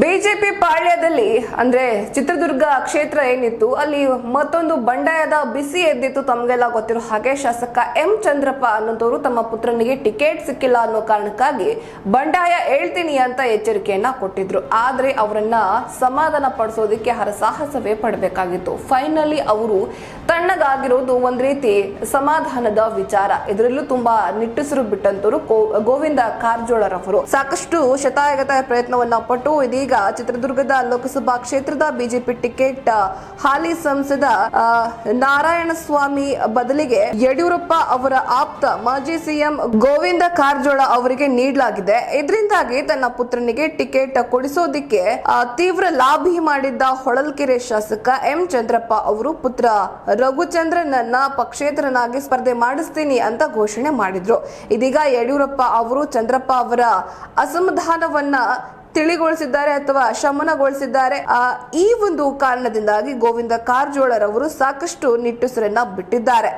BJP ಪಾಳ್ಯದಲ್ಲಿ, ಅಂದ್ರೆ ಚಿತ್ರದುರ್ಗ ಕ್ಷೇತ್ರ ಏನಿತ್ತು, ಅಲ್ಲಿ ಮತ್ತೊಂದು ಬಂಡಾಯದ ಬಿಸಿ ಎದ್ದಿತ್ತು ತಮಗೆಲ್ಲ ಗೊತ್ತಿರೋ ಹಾಗೆ ಶಾಸಕ ಎಂ ಚಂದ್ರಪ್ಪ ಅನ್ನೋದವರು ತಮ್ಮ ಪುತ್ರನಿಗೆ ಟಿಕೆಟ್ ಸಿಕ್ಕಿಲ್ಲ ಅನ್ನೋ ಕಾರಣಕ್ಕಾಗಿ ಬಂಡಾಯ ಹೇಳ್ತೀನಿ ಅಂತ ಎಚ್ಚರಿಕೆಯನ್ನ ಕೊಟ್ಟಿದ್ರು. ಆದ್ರೆ ಅವರನ್ನ ಸಮಾಧಾನ ಪಡಿಸೋದಕ್ಕೆ ಹರಸಾಹಸವೇ ಪಡಬೇಕಾಗಿತ್ತು. ಫೈನಲಿ ಅವರು ತಣ್ಣಗಾಗಿರೋದು ಒಂದ್ ರೀತಿ ಸಮಾಧಾನದ ವಿಚಾರ. ಇದರಲ್ಲೂ ತುಂಬಾ ನಿಟ್ಟುಸಿರು ಬಿಟ್ಟಂತವರು ಗೋವಿಂದ ಕಾರಜೋಳರವರು. ಸಾಕಷ್ಟು ಶತಾಯಗತ ಪ್ರಯತ್ನವನ್ನ ಪಟ್ಟು ಇದೀಗ ಚಿತ್ರದುರ್ಗದ ಲೋಕಸಭಾ ಕ್ಷೇತ್ರದ ಬಿಜೆಪಿ ಟಿಕೆಟ್ ಹಾಲಿ ಸಂಸದ ನಾರಾಯಣಸ್ವಾಮಿ ನಾರಾಯಣ ಸ್ವಾಮಿ ಬದಲಿಗೆ ಯಡಿಯೂರಪ್ಪ ಅವರ ಆಪ್ತ ಮಾಜಿ ಸಿಎಂ ಗೋವಿಂದ ಕಾರಜೋಳ ಅವರಿಗೆ ನೀಡಲಾಗಿದೆ. ಇದರಿಂದಾಗಿ ತನ್ನ ಪುತ್ರನಿಗೆ ಟಿಕೆಟ್ ಕೊಡಿಸೋದಿಕ್ಕೆ ತೀವ್ರ ಲಾಭಿ ಮಾಡಿದ್ದ ಹೊಳಲ್ಕೆರೆ ಶಾಸಕ ಎಂ ಚಂದ್ರಪ್ಪ ಅವರು ಪುತ್ರ ರಘುಚಂದ್ರನನ್ನ ಪಕ್ಷೇತರನಾಗಿ ಸ್ಪರ್ಧೆ ಮಾಡಿಸ್ತೀನಿ ಅಂತ ಘೋಷಣೆ ಮಾಡಿದ್ರು. ಇದೀಗ ಯಡಿಯೂರಪ್ಪ ಅವರು ಚಂದ್ರಪ್ಪ ಅವರ ಅಸಮಾಧಾನವನ್ನ ತಿಳಿಗೊಳಿಸಿದ್ದಾರೆ ಅಥವಾ ಶಮನಗೊಳಿಸಿದ್ದಾರೆ. ಆ, ಈ ಒಂದು ಕಾರಣದಿಂದಾಗಿ ಗೋವಿಂದ ಕಾರಜೋಳರವರು ಸಾಕಷ್ಟು ನಿಟ್ಟುಸಿರನ್ನ ಬಿಟ್ಟಿದ್ದಾರೆ.